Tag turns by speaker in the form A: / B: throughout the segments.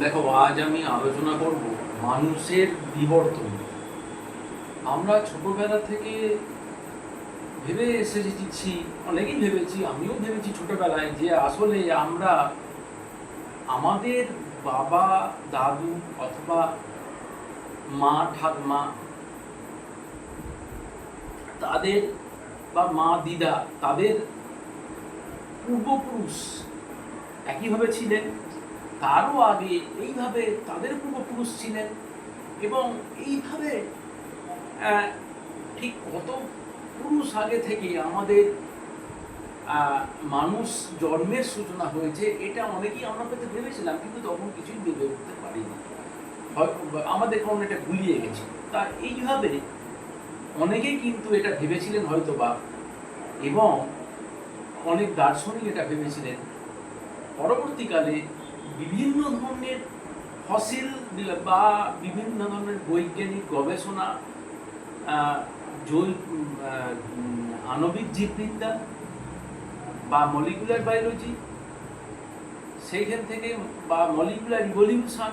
A: দেখো, আজ আমি আলোচনা করব মানুষের বিবর্তন। আমরা ছোটবেলা থেকে ভেবে এসেছি অনেকেই ভেবেছি, আমিও ভেবেছি ছোটবেলায় যে আসলে আমরা আমাদের বাবা, দাদু অথবা মা, ঠাকমা, তাদের বা মা, দিদা, তাদের পূর্বপুরুষ একইভাবে ছিলেন। তারও আগে এইভাবে তাদের পূর্বপুরুষ ছিলেন এবং এইভাবে ঠিক কত পুরুষ আগে থেকে আমাদের মানুষ জন্মের সূচনা হয়েছে, এটা অনেকেই আমরা পেতে ভেবেছিলাম, কিন্তু তখন কিছুই ভেবে উঠতে পারিনি। আমাদের কারণ এটা গুলিয়ে গেছে। তা এইভাবে অনেকেই কিন্তু এটা ভেবেছিলেন হয়তো বা এবং অনেক দার্শনিক এটা ভেবেছিলেন। পরবর্তীকালে বিভিন্ন ধরনের ফসিল বা বিভিন্ন ধরনের বৈজ্ঞানিক গবেষণা আহ, জৈ উম, আহ, উম, আণবিক জীববিদ্যা বা মলিকুলার বায়োলজি সেইখান থেকে বা মলিকুলার ইভলিউশন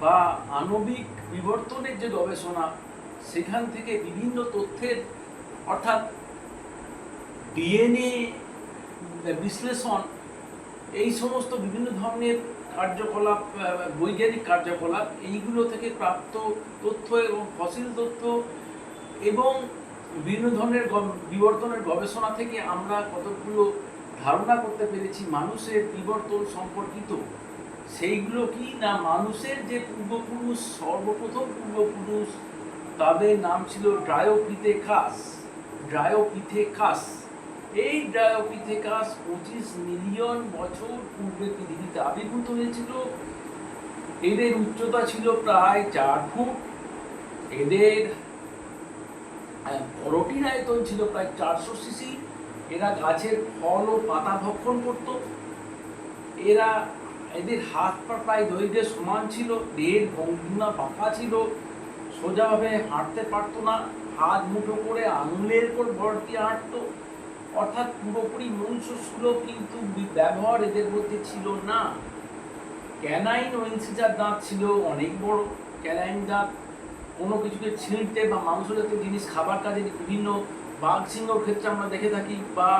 A: বা আণবিক বিবর্তনের যে গবেষণা সেখান থেকে বিভিন্ন তথ্যের অর্থাৎ ডিএনএ বিশ্লেষণ এই সমস্ত বিভিন্ন ধরনের কার্যকলাপ বৈজ্ঞানিক কার্যকলাপ, এইগুলো থেকে প্রাপ্ত তথ্য এবং ফসিল তথ্য এবং বিভিন্ন ধরনের বিবর্তনের গবেষণা থেকে আমরা কতগুলো ধারণা করতে পেরেছি মানুষের বিবর্তন সম্পর্কিত, সেইগুলো কি না মানুষের যে পূর্বপুরুষ, সর্বপ্রথম পূর্বপুরুষ, তাদের নাম ছিল ড্রায়োপিথেকাস ড্রায়োপিথেকাস। এই ডায়োপিথেকাস পঁচিশ মিলিয়ন বছর পূর্বে পৃথিবীতে আবির্ভূত হয়েছিল। এদের উচ্চতা ছিল প্রায় চার ফুট। এদের বড়টির আয়তন ছিল প্রায় চারশো সিসি। এরা গাছের ফল ও পাতা ভক্ষণ করত। এরা, এদের হাত পা প্রায় দৈর্ঘ্যে সমান ছিল। দেহের ভঙ্গিমা বাঁকা ছিল। সোজাভাবে হাঁটতে পারতো না। হাত মুঠো করে আঙুলের উপর ভর দিয়ে হাঁটতো। অর্থাৎ পুরোপুরি মনুষ্য কিন্তু ব্যবহার এদের মধ্যে ছিল না। ক্যানাইন ও ইনসিজার দাঁত ছিল অনেক বড়। ক্যানাইন দাঁত কোনো কিছুকে ছিঁড়তে বা মাংস জাতীয় জিনিস খাবার কাজে বিভিন্ন বাঘ সিংহর ক্ষেত্রে আমরা দেখে থাকি বা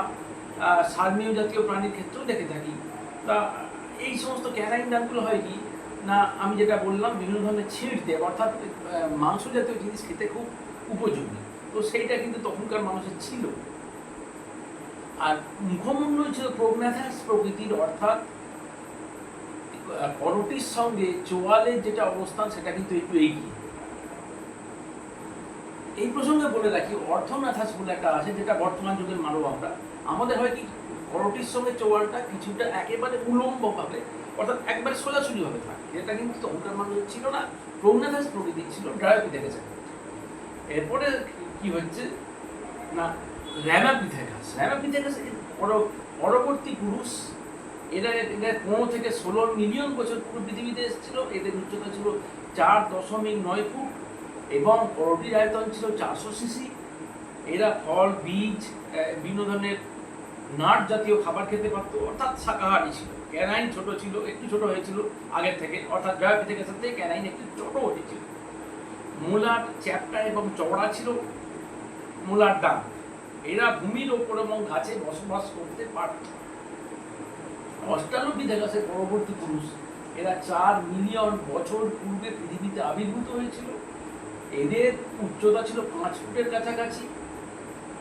A: সার্মীয় জাতীয় প্রাণীর ক্ষেত্রেও দেখে থাকি। তা এই সমস্ত ক্যানাইন দাঁতগুলো হয় কি? না, আমি যেটা বললাম, বিভিন্ন ধরনের ছিঁড়তে অর্থাৎ মাংস জাতীয় জিনিস খেতে খুব উপযোগী। তো সেইটা কিন্তু তখনকার মানুষের ছিল। আর মুখমণ্ডল ছিল প্রজ্ঞাথাস প্রকৃতির, অর্থাৎ করটির সঙ্গে চোয়ালের যেটা অবস্থান, সেটা কিন্তু একটু এগিয়ে এই প্রসঙ্গে বলে রাখি, অর্থনাথাস বলে একটা আছে, যেটা বর্তমান যুগের মানব আমরা। আমাদের হয় কি করটির সঙ্গে চোয়ালটা কিছুটা একেবারে উলম্বভাবে, অর্থাৎ একবারে সোজাসুজি ভাবে থাকে। এটা কিন্তু তখনকার মানুষের ছিল না প্রজ্ঞাথাস প্রকৃতির ছিল ড্রায়োপি দেখেছে এরপরে কি হচ্ছে না র্যামাপিথেকাস র্যামাপিথেকাস এর পর- পরবর্তী পুরুষ, এরা এদের পনেরো থেকে ষোলো মিলিয়ন বছর পুরো পৃথিবীতে এসেছিল। এদের উচ্চতা ছিল চার দশমিক নয় ফুট এবং করটির আয়তন ছিল চারশো সিসি। এরা ফল, বীজ বিভিন্ন ধরনের নাট জাতীয় খাবার খেতে পারতো, অর্থাৎ শাকাহারী ছিল। ক্যানাইন ছোট ছিল, একটু ছোট হয়েছিল আগের থেকে। অর্থাৎ জয়াপিথেকাসের থেকে সাথে ক্যানাইন একটু ছোট হয়েছিল। মূলার চ্যাপটা এবং চওড়া ছিল মূলার ডান। এরা ভূমির ওপর এবং গাছে বসবাস করতে পারত। অষ্টালপিথেকাসের পরবর্তী পুরুষ, এরা চার মিলিয়ন বছর পূর্বে পৃথিবীতে আবির্ভূত হয়েছিল। এদের উচ্চতা ছিল পাঁচ ফুটের কাছাকাছি,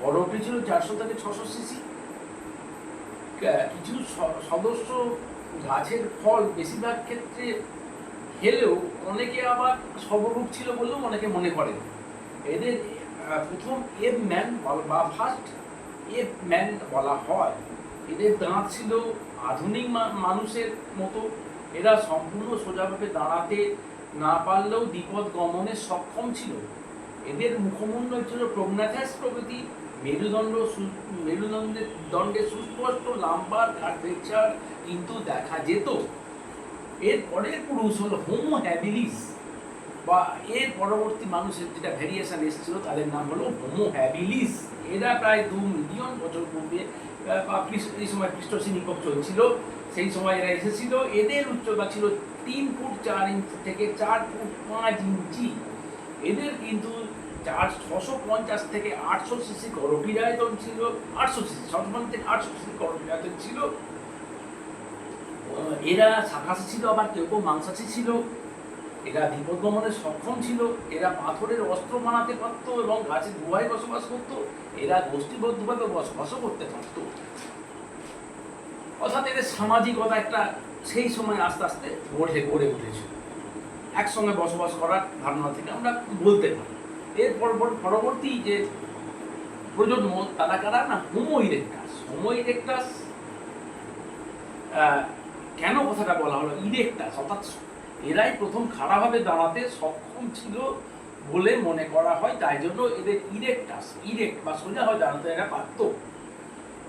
A: বড়টি ছিল চারশো থেকে ছশো সিসি। কিছু সদস্য গাছের ফল বেশিরভাগ ক্ষেত্রে খেলেও অনেকে আবার সর্বরূপ ছিল বলেও অনেকে মনে করেন। এদের প্রথম এব ম্যান বা ফার্স্ট এব ম্যান বলা হয়। এদের দাঁত ছিল আধুনিক মানুষের মতো। এরা সম্পূর্ণ সোজাভাবে দাঁড়াতে না পারলেও বিপদ গমনে সক্ষম ছিল। এদের মুখমণ্ডল ছিল প্রজ্ঞাথাস প্রকৃতি মেরুদণ্ড মেরুদণ্ডের দণ্ডে সুস্পষ্ট, লাম্বার কার্ভেচার কিন্তু দেখা যেত। এর পরের পুরুষ হল হোমো হ্যাবিলিস বা এর পরবর্তী মানুষের যেটা ভ্যারিয়েশন এসেছিল, তাদের নাম হলো হোমো হ্যাবিলিস এরা প্রায় দু মিলিয়ন বছর পূর্বে এই সময় পৃষ্ঠশ্রেণী নিকট চলছিল, সেই সময় এরা এসেছিল। এদের উচ্চতা ছিল তিন ফুট চার ইঞ্চি থেকে চার ফুট পাঁচ ইঞ্চি এদের কিন্তু চার ছশো পঞ্চাশ থেকে আটশো সিসি করটির আয়তন ছিল। আটশো সিসি ছশো পঞ্চাশ থেকে আটশো সিসি করটির আয়তন ছিল এরা শাখাসি ছিল আবার, কেউ কেউ মাংসাসি ছিল। এরা বিপদ সক্ষম ছিল, এরা পাথরের অস্ত্র বানাতে পারতো এবং গাছের গুহায় বসবাস করতো, এরা গোষ্ঠীবদ্ধভাবে বসবাসও করতে পারতো। অর্থাৎ এদের সামাজিকতা একটা সেই সময় আস্তে আস্তে গড়ে গড়ে উঠেছিল একসঙ্গে বসবাস করার ধারণা থেকে আমরা বলতে পারি। এর পরবর্তী যে প্রজন্ম, তারা কারা না, হোমো ইরেক্টাস। হোমো ইরেক্টাস কেন কথাটা বলা হলো? ইরেক্টাস, অর্থাৎ এরাই প্রথম খাড়াভাবে দাঁড়াতে সক্ষম ছিল বলে মনে করা হয়। তাই জন্য এদের ইরেক্টাস ইরেক্ট বা সোজা হয় দাঁড়াতে এরা পারত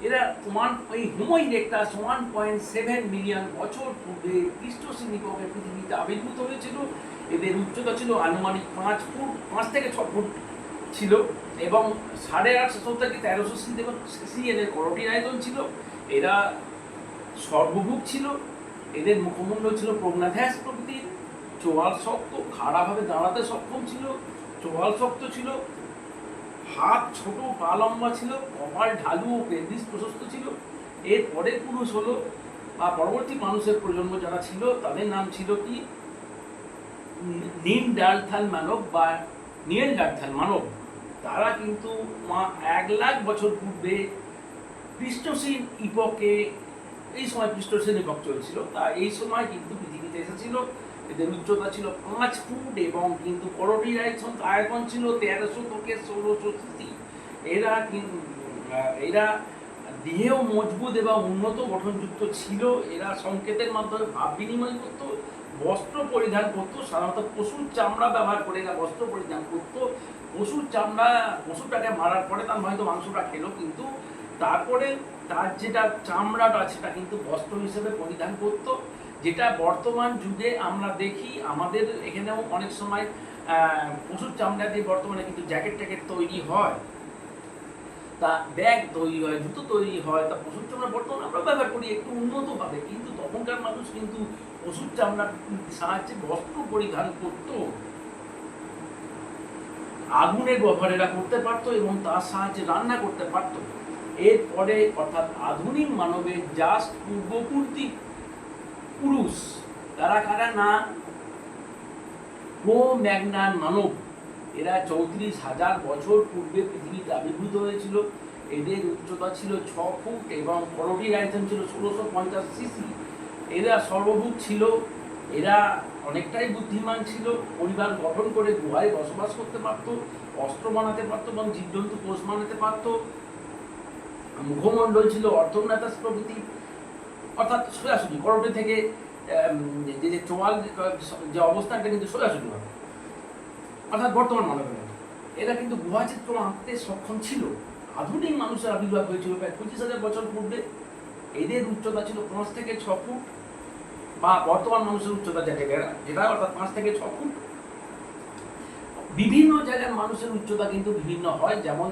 A: এরা ওয়ান এই homo erectus one point seven million বছর পূর্বে পৃষ্ঠশ্রেণীপকে পৃথিবীতে আবির্ভূত হয়েছিল। এদের উচ্চতা ছিল আনুমানিক পাঁচ ফুট, পাঁচ থেকে ছ ফুট ছিল এবং সাড়ে আটশো থেকে তেরোশো সি এবং সি এদের করটির আয়তন ছিল। এরা সর্বভুক ছিল। এদের মুখমণ্ডল ছিল প্রজ্ঞাধ্যাস প্রকৃতির চোয়াল শক্ত, খাড়াভাবে দাঁড়াতে সক্ষম ছিল, চোয়াল শক্ত ছিল, হাত ছোট, পা লম্বা ছিল, কপাল ঢালু ও পেন্ডিস প্রশস্ত ছিল। এর পরের পুরুষ হলো, বা পরবর্তী মানুষের প্রজন্ম যারা ছিল, তাদের নাম ছিল কি? নিম ডালথাল মানব বা নিয়েল ডালথাল মানব। তারা কিন্তু মা- এক লাখ বছর পূর্বে পৃষ্ঠশীল ইপকে এই সময় পৃষ্ঠশীল ইপক চলছিল। তা এই সময় কিন্তু পৃথিবীতে এসেছিল, এদের উচ্চতা ছিল পাঁচ ফুট এবং কিন্তু করটির আয়তন ছিল তেরোশো থেকে ষোলোশো সিসি। এরা কিন্তু এরা দেহেও মজবুত এবং উন্নত গঠনযুক্ত ছিল। এরা সংকেতের মাধ্যমে ভাব বিনিময় করতো, বস্ত্র পরিধান করতো, সাধারণত পশুর চামড়া ব্যবহার করে এরা বস্ত্র পরিধান করতো। পশুর চামড়া, পশুটাকে মারার পরে তার হয়তো মাংসটা খেলো, কিন্তু তারপরে তার যেটা চামড়াটা সেটা কিন্তু বস্ত্র হিসেবে পরিধান করতো। যেটা বর্তমান যুগে আমরা দেখি, আমাদের এখানেও অনেক সময় পশুর চামড়া দিয়ে বর্তমানে কিন্তু জ্যাকেট ট্যাকেট তৈরি হয়। তা ব্যাগ তৈরি হয়, জুতো তৈরি হয়, তা পশুর চামড়া বর্তমানে আমরা ব্যবহার করি একটু উন্নতভাবে। কিন্তু তখনকার মানুষ কিন্তু পশুর চামড়ার সাহায্যে বস্ত্র পরিধান করতো। আগুনের ব্যবহার এরা করতে পারতো এবং তার সাহায্যে রান্না করতে পারতো। এরপরে অর্থাৎ আধুনিক মানবের জাস্ট পূর্ববর্তী পুরুষ। তারা কারা না? প্রো ম্যাগনান মানব। এরা চৌত্রিশ হাজার বছর পূর্বে পৃথিবীতে আবির্ভূত হয়েছিল। এদের উচ্চতা ছিল ছ ফুট এবং করটির আয়তন ছিল ষোলোশো পঞ্চাশ সিসি। এরা সর্বভূত ছিল। এরা অনেকটাই বুদ্ধিমান ছিল। পরিবার গঠন করে গুহায় বসবাস করতে পারতো, অস্ত্র বানাতে পারতো এবং জীবজন্তু কোষ বানাতে পারতো। মুখমণ্ডল ছিল অর্থনাতাস প্রকৃতি অর্থাৎ সোজাসুজি করোটে থেকে যে যে চোয়াল, যে অবস্থানটা কিন্তু সোজাসুজি হবে। অর্থাৎ বর্তমান মানবের এরা কিন্তু গুহাচিত্র আঁকতে সক্ষম ছিল। আধুনিক মানুষের আবির্ভাব হয়েছিল প্রায় পঁচিশ হাজার বছর পূর্বে। এদের উচ্চতা ছিল পাঁচ থেকে ছ ফুট বা বর্তমান মানুষের উচ্চতা যেটা যেটা অর্থাৎ পাঁচ থেকে ছ ফুট। বিভিন্ন জায়গার মানুষের উচ্চতা কিন্তু বিভিন্ন হয়। যেমন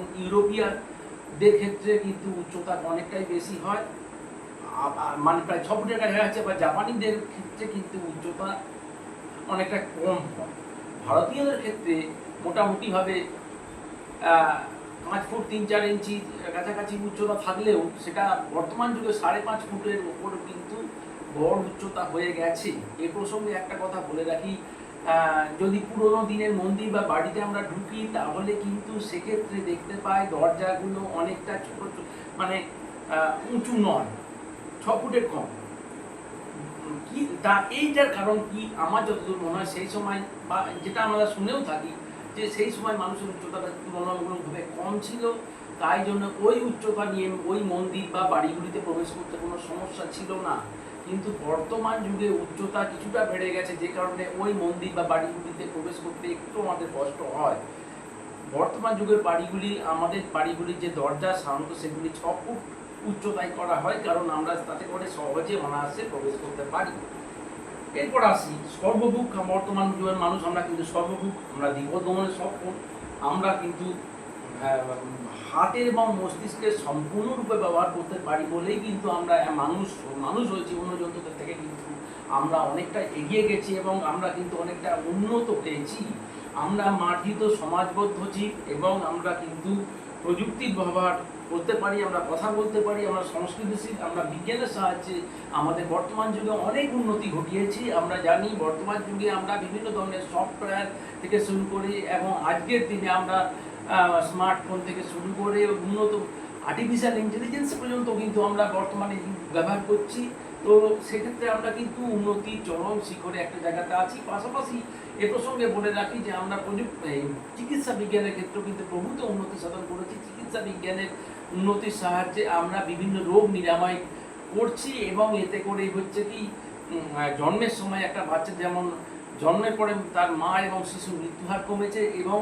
A: ইউরোপিয়ানদের ক্ষেত্রে কিন্তু উচ্চতা অনেকটাই বেশি হয়। মানে প্রায় ছ ফুটের কাছে আছে বা জাপানিদের ক্ষেত্রে কিন্তু উচ্চতা অনেকটা কম হয়। ভারতীয়দের ক্ষেত্রে মোটামুটিভাবে পাঁচ ফুট তিন চার ইঞ্চি কাছাকাছি উচ্চতা থাকলেও সেটা বর্তমান যুগে সাড়ে পাঁচ ফুটের ওপর কিন্তু গড় উচ্চতা হয়ে গেছে। এ প্রসঙ্গে একটা কথা বলে রাখি যদি পুরোনো দিনের মন্দির বা বাড়িতে আমরা ঢুকি, তাহলে কিন্তু সেক্ষেত্রে দেখতে পাই দরজাগুলো অনেকটা ছোট মানে উঁচু নয়, ছ ফুটের কম। কি, তা এইটার কারণ কি আমার যতদূর মনে হয়, সেই সময় বা যেটা আমরা শুনেও থাকি যে সেই সময় মানুষের উচ্চতাটা তুলনামূলকভাবে কম ছিল। তাই জন্য ওই উচ্চতা নিয়ে ওই মন্দির বা বাড়িগুলিতে প্রবেশ করতে কোনো সমস্যা ছিল না। কিন্তু বর্তমান যুগে উচ্চতা কিছুটা বেড়ে গেছে, যে কারণে ওই মন্দির বা বাড়িগুলিতে প্রবেশ করতে একটু আমাদের কষ্ট হয়। বর্তমান যুগের বাড়িগুলি, আমাদের বাড়িগুলির যে দরজা, সাধারণত সেগুলি ছ ফুট উচ্চতায় করা হয়, কারণ আমরা তাতে করে সহজে অনায়াসে প্রবেশ করতে পারি। এরপর আসি সর্বভুক বর্তমান যুগের মানুষ, আমরা কিন্তু সর্বভুক আমরা দীর্ঘদমনে সক্ষম। আমরা কিন্তু হাতের এবং মস্তিষ্কের সম্পূর্ণরূপে ব্যবহার করতে পারি বলেই কিন্তু আমরা মানুষ মানুষ হয়েছি, অন্য জন্তুদের থেকে কিন্তু আমরা অনেকটা এগিয়ে গেছি এবং আমরা কিন্তু অনেকটা উন্নত হয়েছি। আমরা মার্জিত, সমাজবদ্ধ জীব এবং আমরা কিন্তু প্রযুক্তির ব্যবহার করতে পারি, আমরা কথা বলতে পারি, আমরা সংস্কৃতিশীল, আমরা বিজ্ঞানের সাহায্যে আমাদের বর্তমান যুগে অনেক উন্নতি ঘটিয়েছি। আমরা জানি বর্তমান যুগে আমরা বিভিন্ন ধরনের সফটওয়্যার থেকে শুরু করি এবং আজকের দিনে আমরা স্মার্টফোন থেকে শুরু করে উন্নত আর্টিফিশিয়াল ইন্টেলিজেন্স পর্যন্ত কিন্তু আমরা বর্তমানে ব্যবহার করছি। তো সেক্ষেত্রে আমরা কিন্তু উন্নতি চরম শিখরে একটা জায়গাতে আছি। পাশাপাশি এ প্রসঙ্গে বলে রাখি যে আমরা প্রযুক্তি চিকিৎসা বিজ্ঞানের ক্ষেত্রেও কিন্তু প্রভূত উন্নতি সাধন করেছি। চিকিৎসা বিজ্ঞানের উন্নতির সাহায্যে আমরা বিভিন্ন রোগ নিরাময় করছি এবং এতে করে হচ্ছে কি জন্মের সময় একটা বাচ্চা যেমন জন্মের পরে তার মা এবং শিশুর মৃত্যুহার কমেছে এবং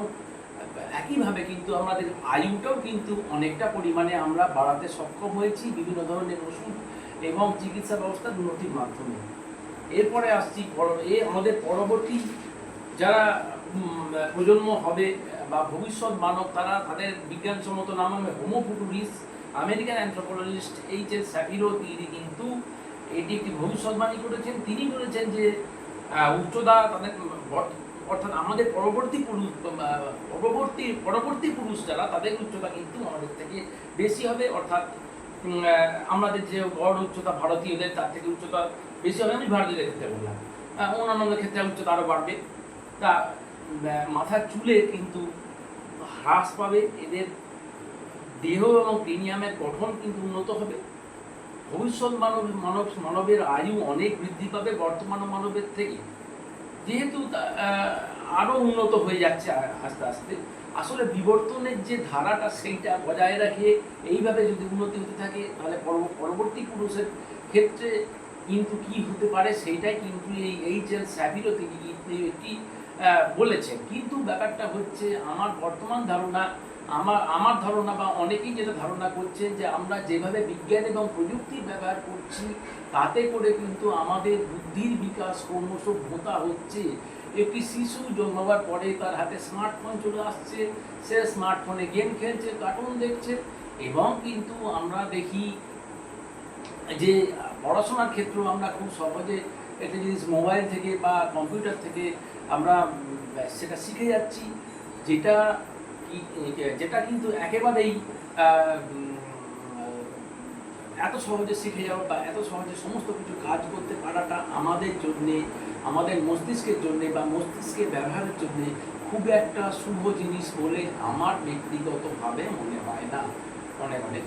A: একইভাবে কিন্তু আমাদের আয়ুটাও কিন্তু অনেকটা পরিমাণে আমরা বাড়াতে সক্ষম হয়েছি বিভিন্ন ধরনের ওষুধ এবং চিকিৎসা ব্যবস্থার উন্নতির মাধ্যমে। এরপরে আসছি এ আমাদের পরবর্তী যারা প্রজন্ম হবে বা ভবিষ্যৎ মানব, তারা তাদের বিজ্ঞানসম্মত নাম হবে homo futurus American anthropologist H S Shapiro তিনি কিন্তু এটি একটি ভবিষ্যৎবাণী করেছেন। তিনি বলেছেন যে উচ্চতা তাদের অর্থাৎ আমাদের পরবর্তী পুরুষ পরবর্তী পরবর্তী পুরুষ যারা তাদের উচ্চতা কিন্তু আমাদের থেকে বেশি হবে। অর্থাৎ আমাদের যে গড় উচ্চতা ভারতীয়দের তার থেকে উচ্চতা বেশি হবে। আমি ভারতীয়দের ক্ষেত্রে বললাম। আহ, অন্যান্যদের ক্ষেত্রে উচ্চতা আরও বাড়বে। তা মাথার চুলে কিন্তু হ্রাস পাবে। এদের দেহ এবং প্রিমিয়ামের গঠন কিন্তু উন্নত হবে। ভবিষ্যৎ মানব মানব মানবের আয়ু অনেক বৃদ্ধি পাবে বর্তমান মানবের থেকে। যেহেতু আরও উন্নত হয়ে যাচ্ছে আস্তে আস্তে, আসলে বিবর্তনের যে ধারাটা সেইটা বজায় রাখে, এইভাবে যদি উন্নতি হতে থাকে, তাহলে পরবর্তী পুরুষের ক্ষেত্রে কিন্তু কি হতে পারে সেইটাই কিন্তু এই এইচ এল স্যাভিরো তিনি কিন্তু একটি বলেছেন। কিন্তু ব্যাপারটা হচ্ছে, আমার বর্তমান ধারণা আমার আমার ধারণা বা অনেকেই যেটা ধারণা করছেন যে আমরা যেভাবে বিজ্ঞান এবং প্রযুক্তি ব্যবহার করছি, তাতে করে কিন্তু আমাদের বুদ্ধির বিকাশ ক্রমশ ভোতা হচ্ছে। একটি শিশু জন্মাবার পরে তার হাতে স্মার্টফোন চলে আসছে, সে স্মার্টফোনে গেম খেলছে কার্টুন দেখছে এবং কিন্তু আমরা দেখি যে পড়াশোনার ক্ষেত্রেও আমরা খুব সহজে একটা জিনিস মোবাইল থেকে বা কম্পিউটার থেকে আমরা সেটা শিখে যাচ্ছি, যেটা যেটা কিন্তু একেবারেই এত সহজে শিখে যাওয়া বা এত সহজে সমস্ত কিছু কাজ করতে পারাটা আমাদের জন্যে, আমাদের মস্তিষ্কের জন্যে বা মস্তিষ্কের ব্যবহারের জন্যে খুব একটা শুভ জিনিস বলে আমার ব্যক্তিগতভাবে মনে হয় না অনেক অনেক।